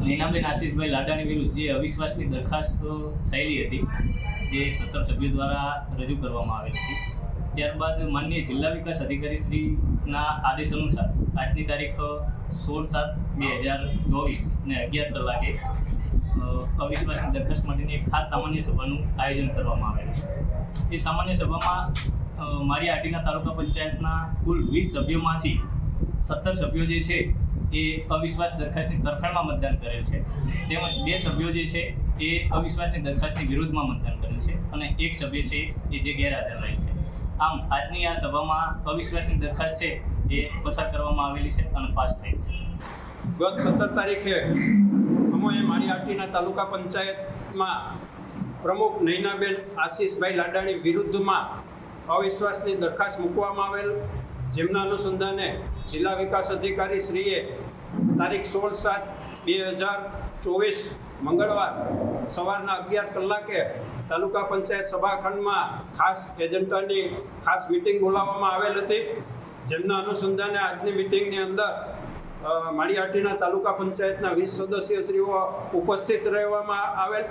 નૈનાબેન આશીષભાઈ લાડાણી વિરુદ્ધ જે અવિશ્વાસની દરખાસ્ત થયેલી હતી, જે સત્તર સભ્યો દ્વારા રજૂ કરવામાં આવેલી હતી. ત્યારબાદ માનનીય જિલ્લા વિકાસ અધિકારી શ્રીના આદેશ અનુસાર આજની તારીખ સોળ સાત બે હજાર ચોવીસ ને અગિયાર કલાકે અવિશ્વાસની દરખાસ્ત માટેની એક ખાસ સામાન્ય સભાનું આયોજન કરવામાં આવેલું એ સામાન્ય સભામાં મારી આટીના તાલુકા પંચાયતના કુલ વીસ સભ્યોમાંથી સત્તર સભ્યો જે છે એ અવિશ્વાસ દરખાસ્તની તરફેણમાં મતદાન કરેલ છે. તેમજ બે સભ્યો જે છે, એ અવિશ્વાસની દરખાસ્તની વિરુદ્ધમાં મતદાન કરેલ છે અને એક સભ્ય છે, એ જે ગેરહાજર રહે છે. આમ, આજની આ સભામાં અવિશ્વાસની દરખાસ્ત છે, એ પસાર કરવામાં આવેલી છે અને પાસ થઈ છે. ગત સત્તર તારીખે અમોએ મારી આટીના તાલુકા પંચાયતમાં પ્રમુખ નૈનાબેન આશીષભાઈ લાડાણી વિરુદ્ધમાં અવિશ્વાસની દરખાસ્ત મૂકવામાં આવેલ. જેમના અનુસંધાને જિલ્લા વિકાસ અધિકારી શ્રીએ તારીખ સોળ સાત બે હજાર ચોવીસ મંગળવાર સવારના અગિયાર કલાકે તાલુકા પંચાયત સભાખંડમાં ખાસ એજન્ડાની ખાસ મિટિંગ બોલાવવામાં આવેલ હતી. જેમના અનુસંધાને આજની મિટિંગની અંદર માળીહાટીના તાલુકા પંચાયતના વીસ સદસ્યશ્રીઓ ઉપસ્થિત રહેવામાં આવેલ,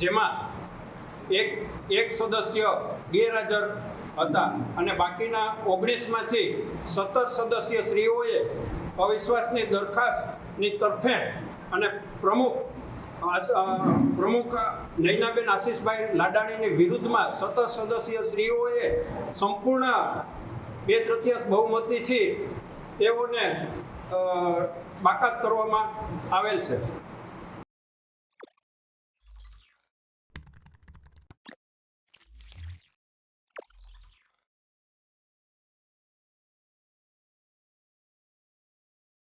જેમાં એક એક સદસ્ય ગેરહાજર હતા. અને બાકીના ઓગણીસમાંથી સત્તર સ્ત્રીઓએ અવિશ્વાસની દરખાસ્તની તરફેણ અને પ્રમુખ પ્રમુખ નૈનાબેન આશીષભાઈ લાડાણીની વિરુદ્ધમાં સત્તર સ્ત્રીઓએ સંપૂર્ણ બે તૃતીયાંશ બહુમતીથી તેઓને બાકાત કરવામાં આવેલ છે.